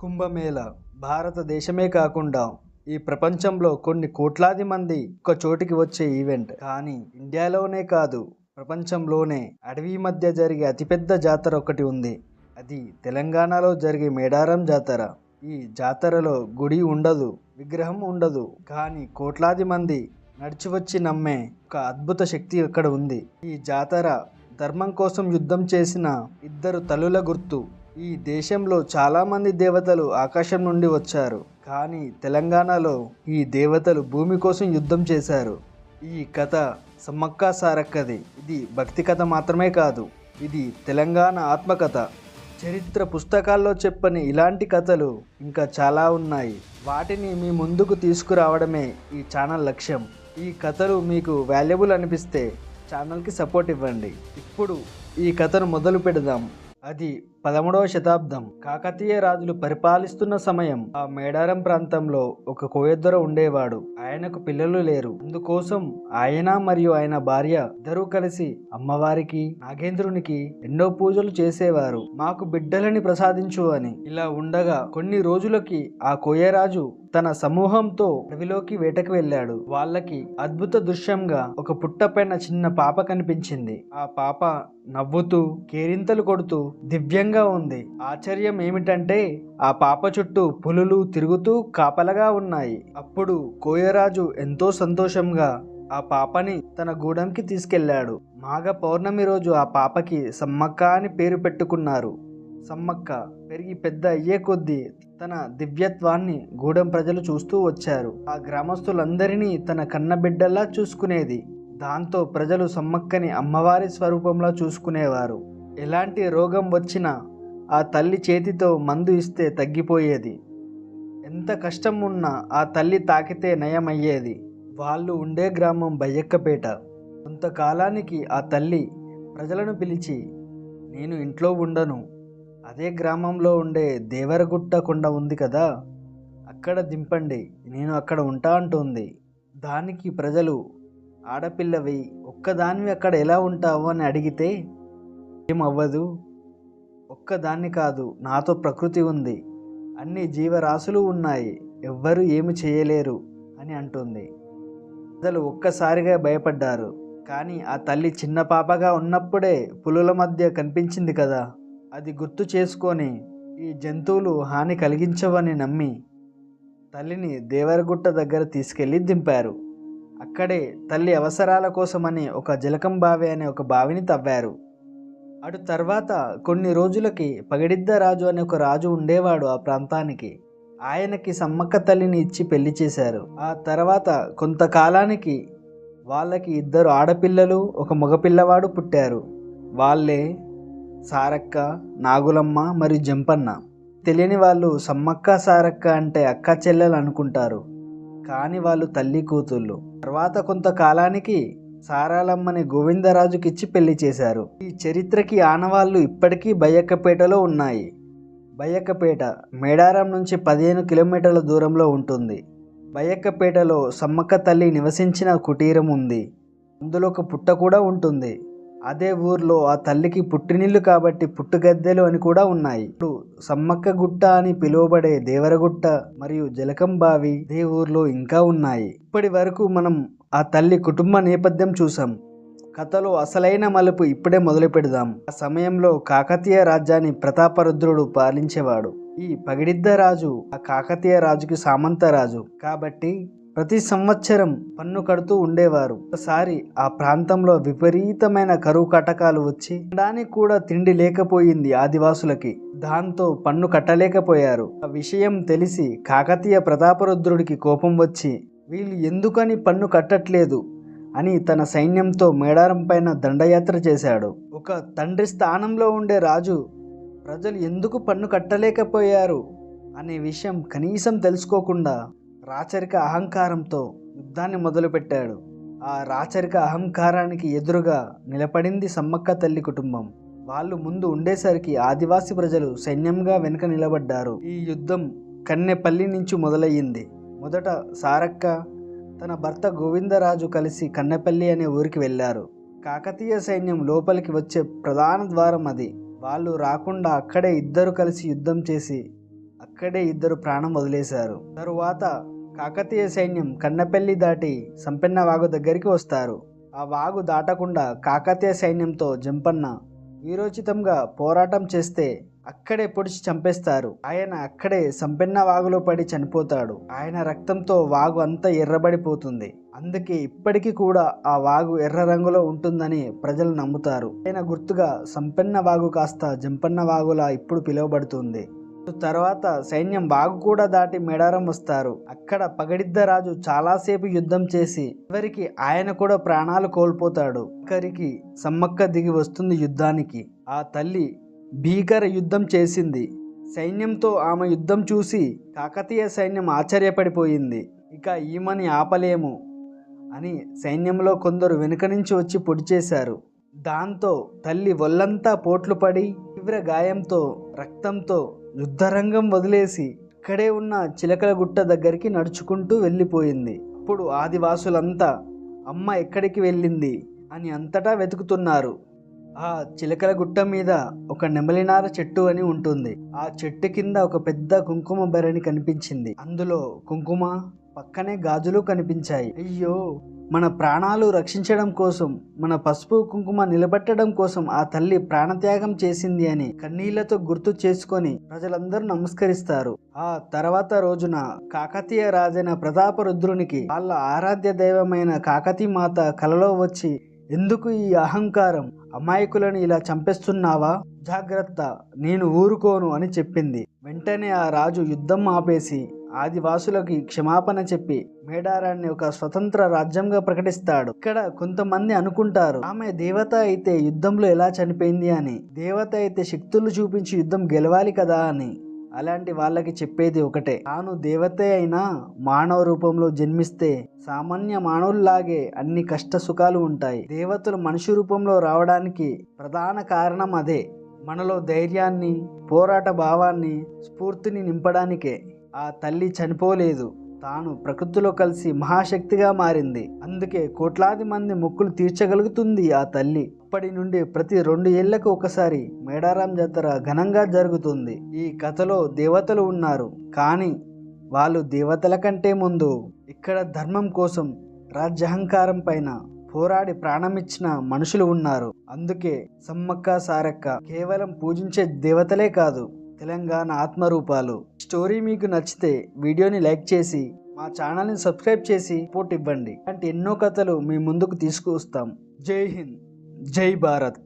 కుంభమేళ. భారతదేశమే కాకుండా ఈ ప్రపంచంలో కొన్ని కోట్లాది మంది ఒక చోటికి వచ్చే ఈవెంట్. కానీ ఇండియాలోనే కాదు ప్రపంచంలోనే. అడవి మధ్య జరిగే అతిపెద్ద జాతర ఒకటి ఉంది. అది తెలంగాణలో జరిగే మేడారం జాతర. ఈ జాతరలో గుడి ఉండదు విగ్రహం ఉండదు. కానీ కోట్లాది మంది నడిచి వచ్చి నమ్మే ఒక అద్భుత శక్తి అక్కడ ఉంది. ఈ జాతర ధర్మం కోసం యుద్ధం చేసిన ఇద్దరు తల్లుల గుర్తు. ఈ దేశంలో చాలామంది దేవతలు ఆకాశం నుండి వచ్చారు. కానీ తెలంగాణలో ఈ దేవతలు భూమి కోసం యుద్ధం చేశారు. ఈ కథ సమ్మక్క సారక్కది. ఇది భక్తి కథ మాత్రమే కాదు. ఇది తెలంగాణ ఆత్మకథ. చరిత్ర పుస్తకాల్లో చెప్పని ఇలాంటి కథలు ఇంకా చాలా ఉన్నాయి. వాటిని మీ ముందుకు తీసుకురావడమే ఈ ఛానల్ లక్ష్యం. ఈ కథలు మీకు వాల్యుబుల్ అనిపిస్తే ఛానల్కి సపోర్ట్ ఇవ్వండి. ఇప్పుడు ఈ కథను మొదలు పెడదాం. అది పదమూడవ శతాబ్దం కాకతీయ రాజులు పరిపాలిస్తున్న సమయం. ఆ మేడారం ప్రాంతంలో ఒక కోయద్దొర ఉండేవాడు. ఆయనకు పిల్లలు లేరు. అందుకోసం ఆయన మరియు ఆయన భార్య ఇద్దరూ కలిసి అమ్మవారికి నాగేంద్రునికి ఎన్నో పూజలు చేసేవారు. మాకు బిడ్డలని ప్రసాదించు అని. ఇలా ఉండగా కొన్ని రోజులకి ఆ కోయరాజు తన సమూహంతో అడవిలోకి వేటకు వెళ్ళాడు. వాళ్ళకి అద్భుత దృశ్యంగా ఒక పుట్టపైన చిన్న పాప కనిపించింది. ఆ పాప నవ్వుతూ కేరింతలు కొడుతూ దివ్యంగా ఉంది. ఆశ్చర్యం ఏమిటంటే ఆ పాప చుట్టూ పులులు తిరుగుతూ కాపలగా ఉన్నాయి. అప్పుడు కోయరాజు ఎంతో సంతోషంగా ఆ పాపని తన గూడెంకి తీసుకెళ్ళాడు మాఘ పౌర్ణమి రోజు ఆ పాపకి సమ్మక్క అని పేరు పెట్టుకున్నారు. సమ్మక్క పెరిగి పెద్ద అయ్యే కొద్దీ తన దివ్యత్వాన్ని గూడెం ప్రజలు చూస్తూ వచ్చారు. ఆ గ్రామస్తులందరినీ తన కన్నబిడ్డల్లా చూసుకునేది. దాంతో ప్రజలు సమ్మక్కని అమ్మవారి స్వరూపంలో చూసుకునేవారు. ఎలాంటి రోగం వచ్చినా ఆ తల్లి చేతితో మందు ఇస్తే తగ్గిపోయేది. ఎంత కష్టం ఉన్నా ఆ తల్లి తాకితే నయమయ్యేది. వాళ్ళు ఉండే గ్రామం బయ్యక్కపేట. కొంతకాలానికి ఆ తల్లి ప్రజలను పిలిచి నేను ఇంట్లో ఉండను. అదే గ్రామంలో ఉండే దేవరగుట్ట కొండ ఉంది కదా అక్కడ దింపండి. నేను అక్కడ ఉంటా అంటుంది. దానికి ప్రజలు ఆడపిల్లవి ఒక్కదానివి అక్కడ ఎలా ఉంటావు? అని అడిగితే ఏమవ్వదు? ఒక్కదాన్ని కాదు నాతో ప్రకృతి ఉంది. అన్ని జీవరాశులు ఉన్నాయి. ఎవ్వరు ఏమి చేయలేరు అని అంటుంది. ప్రజలు ఒక్కసారిగా భయపడ్డారు. కానీ ఆ తల్లి చిన్న పాపగా ఉన్నప్పుడే పులుల మధ్య కనిపించింది కదా. అది గుర్తు చేసుకొని ఈ జంతువులు హాని కలిగించవని నమ్మి తల్లిని దేవరగుట్ట దగ్గర తీసుకెళ్ళి దింపారు. అక్కడే తల్లి అవసరాల కోసమని ఒక జలకం బావి అనే ఒక బావిని తవ్వారు. అటు తర్వాత కొన్ని రోజులకి పగిడిద్ద రాజు అనే ఒక రాజు ఉండేవాడు ఆ ప్రాంతానికి. ఆయనకి సమ్మక్క తల్లిని ఇచ్చి పెళ్ళి చేశారు. ఆ తర్వాత కొంతకాలానికి వాళ్ళకి ఇద్దరు ఆడపిల్లలు ఒక మగపిల్లవాడు పుట్టారు. వాళ్ళే సారక్క నాగులమ్మ మరియు జంపన్న. తెలియని వాళ్ళు సమ్మక్క సారక్క అంటే అక్క చెల్లెలు అనుకుంటారు. కానీ వాళ్ళు తల్లి కూతుళ్ళు. తర్వాత కొంతకాలానికి సారాలమ్మని గోవిందరాజుకి ఇచ్చి పెళ్ళి చేశారు. ఈ చరిత్రకి ఆనవాళ్ళు ఇప్పటికీ బయ్యక్కపేటలో ఉన్నాయి. బయ్యక్కపేట మేడారం నుంచి పదిహేను కిలోమీటర్ల దూరంలో ఉంటుంది. బయ్యక్కపేటలో సమ్మక్క తల్లి నివసించిన కుటీరం ఉంది. అందులో ఒక పుట్ట కూడా ఉంటుంది. అదే ఊర్లో ఆ తల్లికి పుట్టినిల్లు కాబట్టి పుట్టుగద్దెలు అని కూడా ఉన్నాయి. ఇప్పుడు సమ్మక్క గుట్ట అని పిలువబడే దేవరగుట్ట మరియు జలకం బావి ఇదే ఊర్లో ఇంకా ఉన్నాయి. ఇప్పటి వరకు మనం ఆ తల్లి కుటుంబ నేపథ్యం చూసాం కథలో అసలైన మలుపు ఇప్పుడే మొదలు పెడదాం. ఆ సమయంలో కాకతీయ రాజ్యాన్ని ప్రతాపరుద్రుడు పాలించేవాడు. ఈ పగిడిద్ద రాజు ఆ కాకతీయ రాజుకి సామంత రాజు. కాబట్టి ప్రతి సంవత్సరం పన్ను కడుతూ ఉండేవారు. ఒకసారి ఆ ప్రాంతంలో విపరీతమైన కరువు కటకాలు వచ్చి దానికి కూడా తిండి లేకపోయింది ఆదివాసులకి. దాంతో పన్ను కట్టలేకపోయారు. ఆ విషయం తెలిసి కాకతీయ ప్రతాపరుద్రుడికి కోపం వచ్చి వీళ్ళు ఎందుకని పన్ను కట్టట్లేదు అని తన సైన్యంతో మేడారం పైన దండయాత్ర చేశాడు. ఒక తండ్రి స్థానంలో ఉండే రాజు ప్రజలు ఎందుకు పన్ను కట్టలేకపోయారు? అనే విషయం కనీసం తెలుసుకోకుండా రాచరిక అహంకారంతో యుద్ధాన్ని మొదలుపెట్టాడు. ఆ రాచరిక అహంకారానికి ఎదురుగా నిలబడింది సమ్మక్క తల్లి కుటుంబం. వాళ్ళు ముందు ఉండేసరికి ఆదివాసి ప్రజలు సైన్యంగా వెనుక నిలబడ్డారు. ఈ యుద్ధం కన్నెపల్లి నుంచి మొదలయ్యింది. మొదట సారక్క తన భర్త గోవిందరాజు కలిసి కన్నెపల్లి అనే ఊరికి వెళ్ళారు. కాకతీయ సైన్యం లోపలికి వచ్చే ప్రధాన ద్వారం అది. వాళ్ళు రాకుండా అక్కడే ఇద్దరు కలిసి యుద్ధం చేసి అక్కడే ఇద్దరు ప్రాణం వదిలేశారు. తరువాత కాకతీయ సైన్యం కన్నెపల్లి దాటి సంపెన్న వాగు దగ్గరికి వస్తారు. ఆ వాగు దాటకుండా కాకతీయ సైన్యంతో జంపన్న వీరోచితంగా పోరాటం చేస్తే అక్కడే పొడిచి చంపేస్తారు. ఆయన అక్కడే సంపెన్న వాగులో పడి చనిపోతాడు. ఆయన రక్తంతో వాగు అంతా ఎర్రబడిపోతుంది. అందుకే ఇప్పటికీ కూడా ఆ వాగు ఎర్ర రంగులో ఉంటుందని ప్రజలు నమ్ముతారు. ఆయన గుర్తుగా సంపెన్న వాగు కాస్త జంపన్న వాగులా ఇప్పుడు పిలువబడుతుంది. తర్వాత సైన్యం వాగు కూడా దాటి మెడారం వస్తారు. అక్కడ పగడిద్ద రాజు చాలాసేపు యుద్ధం చేసి చివరికి ఆయన కూడా ప్రాణాలు కోల్పోతాడు. ఒకరికి సమ్మక్క దిగి వస్తుంది యుద్ధానికి. ఆ తల్లి భీకర యుద్ధం చేసింది. సైన్యంతో ఆమె యుద్ధం చూసి కాకతీయ సైన్యం ఆశ్చర్యపడిపోయింది. ఇక ఈమని ఆపలేము అని సైన్యంలో కొందరు వెనుక నుంచి వచ్చి పొడిచేశారు దాంతో తల్లి ఒళ్ళంతా పోట్లు పడి తీవ్ర గాయంతో రక్తంతో యుద్ధరంగం వదిలేసి ఇక్కడే ఉన్న చిలకల గుట్ట దగ్గరికి నడుచుకుంటూ వెళ్ళిపోయింది. అప్పుడు ఆదివాసులంతా అమ్మ ఎక్కడికి వెళ్ళింది? అని అంతటా వెతుకుతున్నారు. ఆ చిలకల గుట్ట మీద ఒక నెమలినార చెట్టు అని ఉంటుంది. ఆ చెట్టు కింద ఒక పెద్ద కుంకుమ బెరని కనిపించింది. అందులో కుంకుమ పక్కనే గాజులు కనిపించాయి. అయ్యో! మన ప్రాణాలు రక్షించడం కోసం మన పసుపు కుంకుమ నిలబెట్టడం కోసం ఆ తల్లి ప్రాణత్యాగం చేసింది అని కన్నీళ్ళతో గుర్తు చేసుకొని ప్రజలందరూ నమస్కరిస్తారు. ఆ తర్వాత రోజున కాకతీయ రాజైన ప్రతాపరుద్రునికి వాళ్ళ ఆరాధ్య దైవమైన కాకతీ మాత కలలో వచ్చి ఎందుకు ఈ అహంకారం అమాయకులను ఇలా చంపేస్తున్నావా? జాగ్రత్త నేను ఊరుకోను అని చెప్పింది. వెంటనే ఆ రాజు యుద్ధం ఆపేసి ఆదివాసులకి క్షమాపణ చెప్పి మేడారాన్ని ఒక స్వతంత్ర రాజ్యంగా ప్రకటిస్తాడు. ఇక్కడ కొంతమంది అనుకుంటారు ఆమె దేవత అయితే యుద్ధంలో ఎలా చనిపోయింది అని. దేవత అయితే శక్తులు చూపించి యుద్ధం గెలవాలి కదా అని. అలాంటి వాళ్ళకి చెప్పేది ఒకటే. తాను దేవతే అయినా మానవ రూపంలో జన్మిస్తే సామాన్య మానవుల్లాగే అన్ని కష్ట సుఖాలు ఉంటాయి. దేవతలు మనిషి రూపంలో రావడానికి ప్రధాన కారణం అదే. మనలో ధైర్యాన్ని పోరాట భావాన్ని స్ఫూర్తిని నింపడానికే. ఆ తల్లి చనిపోలేదు. తాను ప్రకృతిలో కలిసి మహాశక్తిగా మారింది. అందుకే కోట్లాది మంది మొక్కులు తీర్చగలుగుతుంది ఆ తల్లి. అప్పటి నుండి ప్రతి రెండు ఏళ్ళకు ఒకసారి మేడారం జాతర ఘనంగా జరుగుతుంది. ఈ కథలో దేవతలు ఉన్నారు. కానీ వాళ్ళు దేవతల కంటే ముందు ఇక్కడ ధర్మం కోసం రాజ్యహంకారం పైన పోరాడి ప్రాణమిచ్చిన మనుషులు ఉన్నారు. అందుకే సమ్మక్క సారక్క కేవలం పూజించే దేవతలే కాదు తెలంగాణ ఆత్మరూపాలు. స్టోరీ మీకు నచ్చితే వీడియోని లైక్ చేసి మా ఛానల్ని సబ్స్క్రైబ్ చేసి సపోర్ట్ ఇవ్వండి. అంటే ఎన్నో కథలు మీ ముందుకు తీసుకువస్తాం. జై హింద్. జై భారత్.